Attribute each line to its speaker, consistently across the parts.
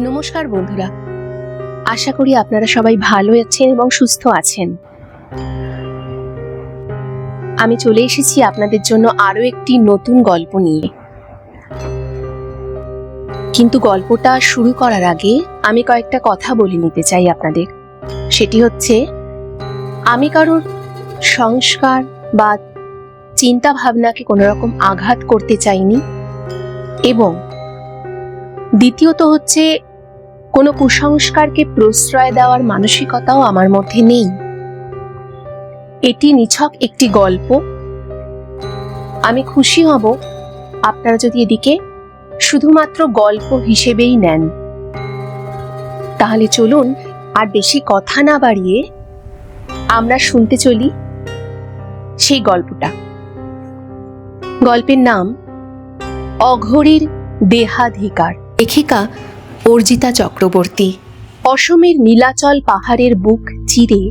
Speaker 1: নমস্কার বন্ধুরা। আশা করি আপনারা সবাই ভালো আছেন এবং সুস্থ আছেন। আমি চলে এসেছি আপনাদের জন্য আরও একটি নতুন গল্প নিয়ে। কিন্তু গল্পটা শুরু করার আগে আমি কয়েকটা কথা বলে নিতে চাই আপনাদের। সেটি হচ্ছে, আমি কারোর সংস্কার বা চিন্তা ভাবনাকে কোনো রকম আঘাত করতে চাইনি এবং দ্বিতীয়ত হচ্ছে, কোনো কুসংস্কারকে প্রশ্রয় দেওয়ার মানসিকতাও আমার মধ্যে নেই। এটি নিছক একটি গল্প। আমি খুশি হব আপনারা যদি এদিকে শুধুমাত্র গল্প হিসেবেই নেন। তাহলে চলুন আর বেশি কথা না বাড়িয়ে আমরা শুনতে চলি সেই গল্পটা। গল্পের নাম, অঘরীর দেহাধিকার। লেখিকা অর্জিতা চক্রবর্তী। অসমের নীলাচল পাহাড়ের বুক চিরে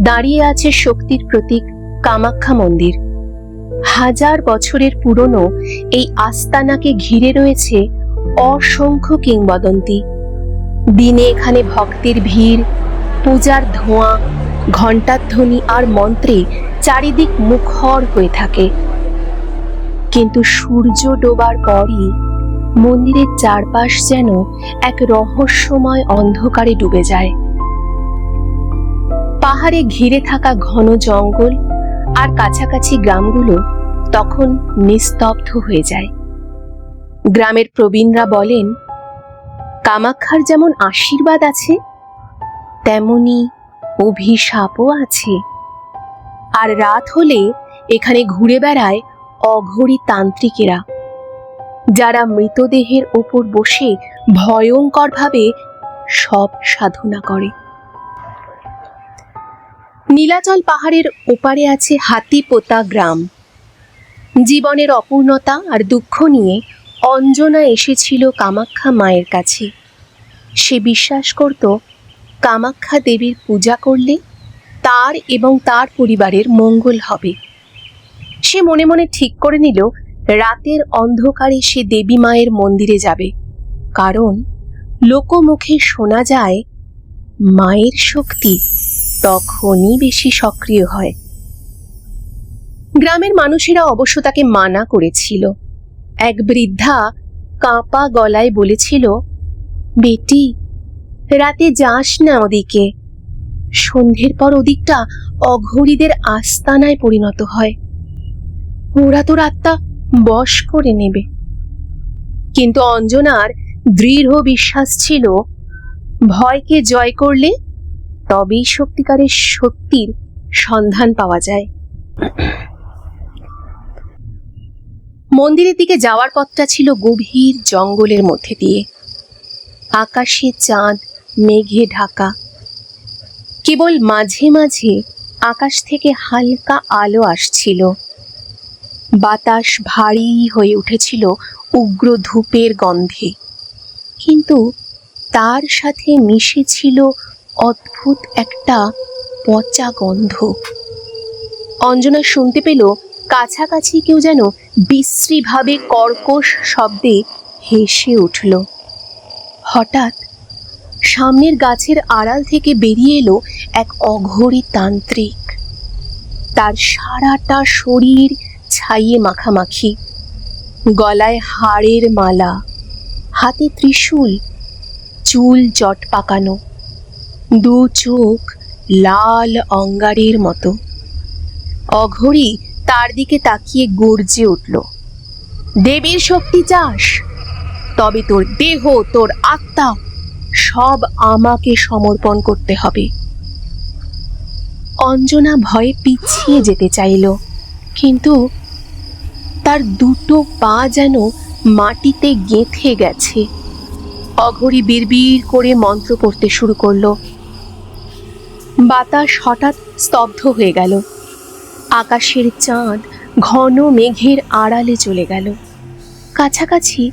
Speaker 1: দাঁড়িয়ে আছে শক্তির প্রতীক কামাখ্যা মন্দির। হাজার বছরের পুরনো এই আস্তানাকে ঘিরে রয়েছে অসংখ্য কিংবদন্তি। দিনে এখানে ভক্তের ভিড়, পূজার ধোঁয়া, ঘণ্টার ধ্বনি আর মন্ত্রে চারিদিক মুখর হয়ে থাকে। কিন্তু সূর্য ডোবার পরই মন্দিরের চারপাশ যেন এক রহস্যময় অন্ধকারে ডুবে যায়। পাহাড়ে ঘিরে থাকা ঘন জঙ্গল আর কাছাকাছি গ্রামগুলো তখন নিস্তব্ধ হয়ে যায়। গ্রামের প্রবীণরা বলেন, কামাক্ষার যেমন আশীর্বাদ আছে, তেমনি অভিশাপও আছে। আর রাত হলে এখানে ঘুরে বেড়ায় অঘরী তান্ত্রিকেরা। যারা মৃতদেহের ওপর বসে ভয়ঙ্করভাবে সব সাধনা করে। নীলাচল পাহাড়ের ওপারে আছে হাতিপোতা গ্রাম। জীবনের অপূর্ণতা আর দুঃখ নিয়ে অঞ্জনা এসেছিল কামাখ্যা মায়ের কাছে। সে বিশ্বাস করত, কামাখ্যা দেবীর পূজা করলে তার এবং তার পরিবারের মঙ্গল হবে। সে মনে মনে ঠিক করে নিল রাতের অন্ধকারে সে দেবী মায়ের মন্দিরে যাবে। কারণ লোকমুখে শোনা যায়, মায়ের শক্তি তখনই বেশি সক্রিয় হয়। গ্রামের মানুষেরা অবশ্য তাকে মানা করেছিল। এক বৃদ্ধা কাঁপা গলায় বলেছিল, বেটি, রাতে যাস না ওদিকে। সন্ধ্যের পর ওদিকটা অঘরীদের আস্তানায় পরিণত হয়। ওরা তোর আত্মা বশ করে নেবে। কিন্তু অঞ্জনার দৃঢ় বিশ্বাস ছিল, ভয়কে জয় করলে তবেই সত্যিকারের সত্যির সন্ধান পাওয়া যায়। মন্দিরের দিকে যাওয়ার পথটা ছিল গভীর জঙ্গলের মধ্যে দিয়ে। আকাশে চাঁদ, মেঘে ঢাকা। কেবল মাঝে মাঝে আকাশ থেকে হালকা আলো আসছিল। বাতাস ভারী হয়ে উঠেছিল উগ্র ধূপের গন্ধে। কিন্তু তার সাথে মিশে ছিল অদ্ভুত একটা পচা গন্ধ। অঞ্জনা শুনতে পেল কাছাকাছি কেউ যেন বিশ্রীভাবে কর্কশ শব্দে হেসে উঠল। হঠাৎ সামনের গাছের আড়াল থেকে বেরিয়ে এলো এক অঘরী তান্ত্রিক। তার সারাটা শরীর ছাইয়ে মাখামাখি। গলায় হাড়ের মালা, হাতে ত্রিশূল, চুল জট পাকানো, দু চোখ লাল অঙ্গারের মতো। অঘরী তার দিকে তাকিয়ে গর্জে উঠল, দেবীর শক্তি চাস, তবে তোর দেহ, তোর আত্মা সব আমাকে সমর্পণ করতে হবে। অঞ্জনা ভয়ে পিছিয়ে যেতে চাইল, কিন্তু তার দুটো পা যেন মাটিতে গেঁথে গেছে। অঘরী বিড়বিড় করে মন্ত্র পড়তে শুরু করল। বাতাস হঠাৎ স্তব্ধ হয়ে গেল। আকাশের চাঁদ ঘন মেঘের আড়ালে চলে গেল। কাছাকাছি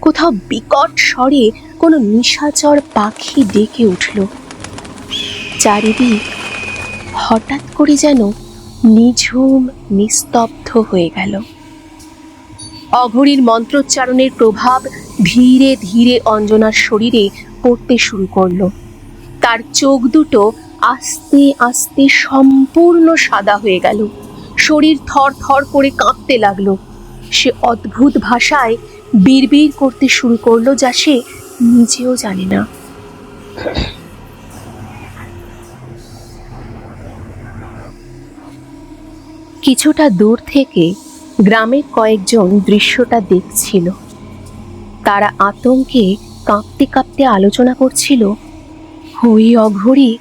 Speaker 1: কোথাও বিকট স্বরে কোনো নিশাচর পাখি ডেকে উঠল। চারিদিক হঠাৎ করে যেন নিঝুম, নিস্তব্ধ হয়ে গেল। অঘরীর মন্ত্রোচ্চারণের প্রভাব ধীরে ধীরে অঞ্জনার শরীরে পড়তে শুরু করল। তার চোখ দুটো আস্তে আস্তে সম্পূর্ণ সাদা হয়ে গেল। শরীর থর থর করে কাঁপতে লাগল। সে অদ্ভুত ভাষায় বিড়বিড় করতে শুরু করল যা সে নিজেও জানে না। কিছুটা দূর থেকে গ্রামের কয়েকজন দৃশ্যটা দেখছিল। তারা আতঙ্কে কাঁপতে কাঁপতে আলোচনা করছিল। ওই অঘরি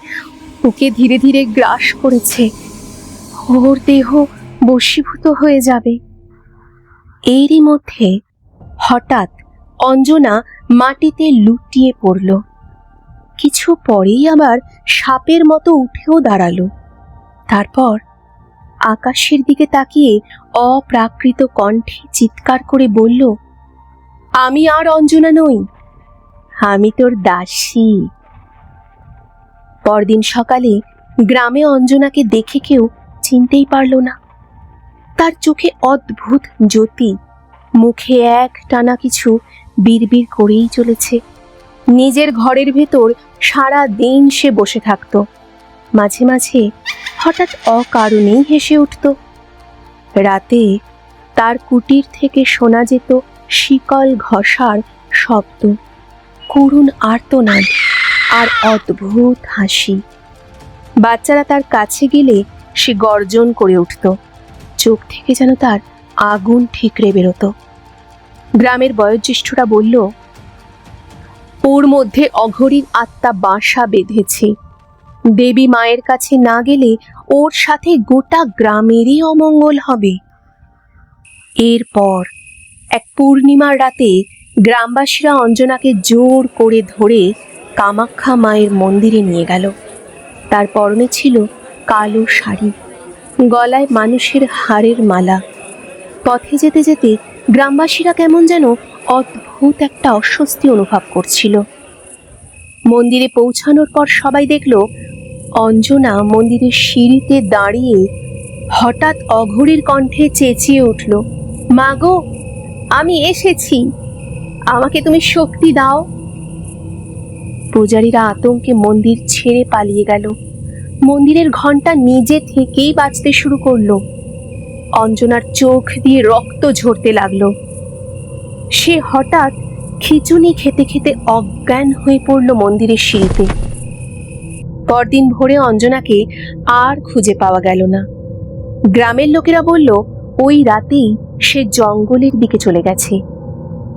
Speaker 1: ওকে ধীরে ধীরে গ্রাস করেছে। ওর দেহ বশীভূত হয়ে যাবে। এরই মধ্যে হঠাৎ অঞ্জনা মাটিতে লুটিয়ে পড়ল। কিছু পরেই আবার সাপের মতো উঠেও দাঁড়াল। তারপর আকাশের দিকে তাকিয়ে অপ্রাকৃত কণ্ঠে চিৎকার করে বলল, আমি আর অঞ্জনা নই, আমি তোর দাসী। পরদিন সকালে গ্রামে অঞ্জনাকে দেখে কেউ চিনতেই পারল না। তার চোখে অদ্ভুত জ্যোতি, মুখে এক টানা কিছু বিড়বিড় করেই চলেছে। নিজের ঘরের ভেতর সারা দিন সে বসে থাকতো। মাঝে মাঝে হঠাৎ অকারণেই হেসে উঠত। রাতে তার কুটির থেকে শোনা যেত শিকল ঘষার শব্দ, করুণ আর্তনাদ আর অদ্ভুত হাসি। বাচ্চারা তার কাছে গেলে সে গর্জন করে উঠত, চোখ থেকে যেন তার আগুন ঠিকরে বেরোতো। গ্রামের বয়োজ্যেষ্ঠরা বলল, ওর মধ্যে অঘরীর আত্মা বাসা বেঁধেছে। দেবী মায়ের কাছে না গেলে ওর সাথে গোটা গ্রামেরই অমঙ্গল হবে। এরপর এক পূর্ণিমার রাতে গ্রামবাসীরা অঞ্জনাকে জোর করে ধরে কামাখ্যা মায়ের মন্দিরে নিয়ে গেল। তার পরনে ছিল কালো শাড়ি, গলায় মানুষের হাড়ের মালা। পথে যেতে যেতে গ্রামবাসীরা কেমন যেন অদ্ভুত একটা অস্বস্তি অনুভব করছিল। মন্দিরে পৌঁছানোর পর সবাই দেখল অঞ্জনা মন্দিরের সিঁড়িতে দাঁড়িয়ে হঠাৎ অঘরীর কণ্ঠে চেঁচিয়ে উঠল মাগো আমি এসেছি। আমাকে তুমি শক্তি দাও। পূজারীরা আতঙ্কে মন্দির ছেড়ে পালিয়ে গেল। মন্দিরের ঘণ্টা নিজে থেকেই বাজতে শুরু করল। অঞ্জনার চোখ দিয়ে রক্ত ঝরতে লাগল। সে হঠাৎ খিচুনি খেতে খেতে অজ্ঞান হয়ে পড়ল মন্দিরের সিঁড়িতে। পরদিন ভোরে অঞ্জনাকে আর খুঁজে পাওয়া গেল না। গ্রামের লোকেরা বলল, ওই রাতেই সে জঙ্গলের দিকে চলে গেছে।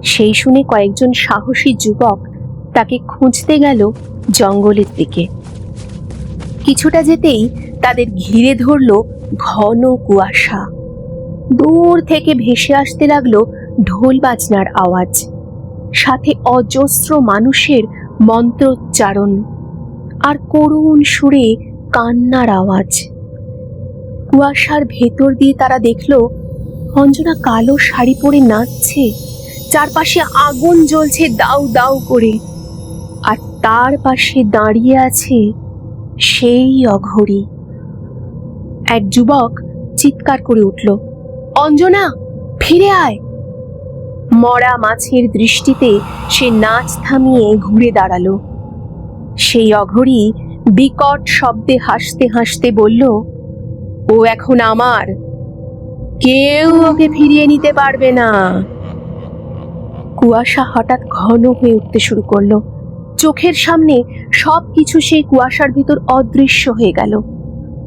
Speaker 1: সেই শুনে কয়েকজন সাহসী যুবক তাকে খুঁজতে গেল জঙ্গলের দিকে। কিছুটা যেতেই তাদের ঘিরে ধরল ঘন কুয়াশা। দূর থেকে ভেসে আসতে লাগল ঢোল বাজনার আওয়াজ। সাথে অজস্র মানুষের মন্ত্রোচ্চারণ। আর করুণ সুরে কান্নার আওয়াজ। কুয়াশার ভেতর দিয়ে তারা দেখল, অঞ্জনা কালো শাড়ি পরে নাচছে, চারপাশে আগুন জ্বলছে দাউ দাউ করে। আর তার পাশে দাঁড়িয়ে আছে সেই অঘরী। এক যুবক চিৎকার করে উঠল, অঞ্জনা, ফিরে আয়! মরা মাছের দৃষ্টিতে সে নাচ থামিয়ে ঘুরে দাঁড়াল। সেই অঘরী বিকট শব্দে হাসতে হাসতে বলল, ও এখন আমার। কেউ ওকে ফিরিয়ে নিতে পারবে না। কুয়াশা হঠাৎ ঘন হয়ে উঠতে শুরু করল। চোখের সামনে সব কিছু সেই কুয়াশার ভিতর অদৃশ্য হয়ে গেল।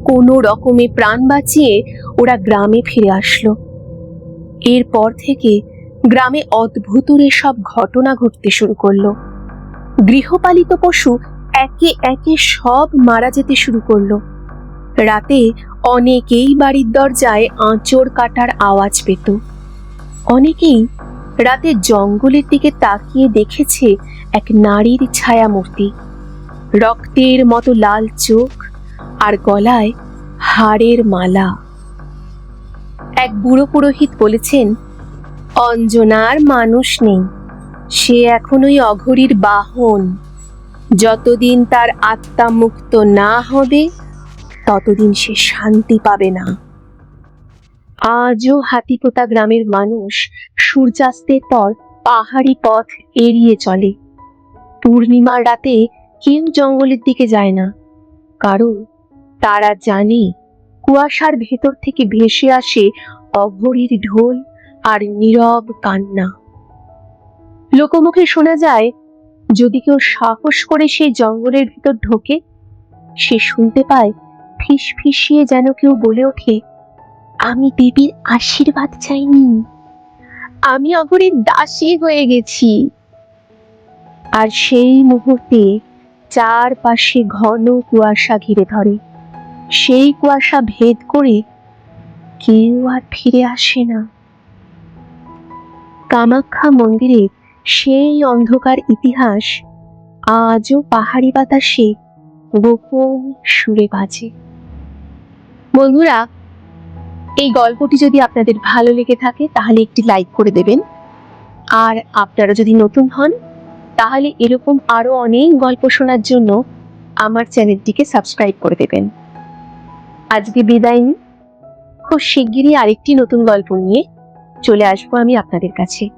Speaker 1: কোনো রকমে প্রাণ বাঁচিয়ে ওরা গ্রামে ফিরে আসলো। এরপর থেকে গ্রামে অদ্ভুতরে সব ঘটনা ঘটতে শুরু করল। গৃহপালিত পশু একে একে সব মারা যেতে শুরু করল। রাতে অনেকেই বাড়ির দরজায় আঁচড় কাটার আওয়াজ পেত। অনেকেই রাতে জঙ্গলের দিকে তাকিয়ে দেখেছে এক নারীর ছায়া মূর্তি রক্তের মতো লাল চোখ আর গলায় হাড়ের মালা। এক বুড়ো পুরোহিত বলেছেন, অঞ্জনার মানুষ নেই, সে এখন ওই অঘরীর বাহন। যতদিন তার আত্মা মুক্ত না হবে, ততদিন সে শান্তি পাবে না। আজও হাতিপোতা গ্রামের মানুষ সূর্যাস্তের পর পাহাড়ি পথ এড়িয়ে চলে। পূর্ণিমার রাতে কেউ জঙ্গলের দিকে যায় না, কারণ তারা জানে কুয়াশার ভেতর থেকে ভেসে আসে অঘরীর ঢোল আর নীরব কান্না। লোকমুখে শোনা যায় যদি কেউ সাহস করে সেই জঙ্গলের ভিতর ঢোকে, সে শুনতে পায় ফিস ফিসিয়ে যেন কেউ বলে ওঠে, আমি দেবীর আশীর্বাদ চাইনি। আমি অঘরীর দাসী হয়ে গেছি। আর সেই মুহূর্তে চারপাশে ঘন কুয়াশা ঘিরে ধরে। সেই কুয়াশা ভেদ করে কেউ আর ফিরে আসে না। কামাখ্যা মন্দিরের সেই অন্ধকার ইতিহাস আজও পাহাড়ি বাতাসে গোপন সুরে বাজে। বন্ধুরা, এই গল্পটি যদি আপনাদের ভালো লেগে থাকে, তাহলে একটি লাইক করে দেবেন। আর আপনারা যদি নতুন হন, তাহলে এরকম আরও অনেক গল্প শোনার জন্য আমার চ্যানেলটিকে সাবস্ক্রাইব করে দেবেন। আজকে বিদায় নিই। খুব শিগগিরই আরেকটি নতুন গল্প নিয়ে চলে আসব আমি আপনাদের কাছে।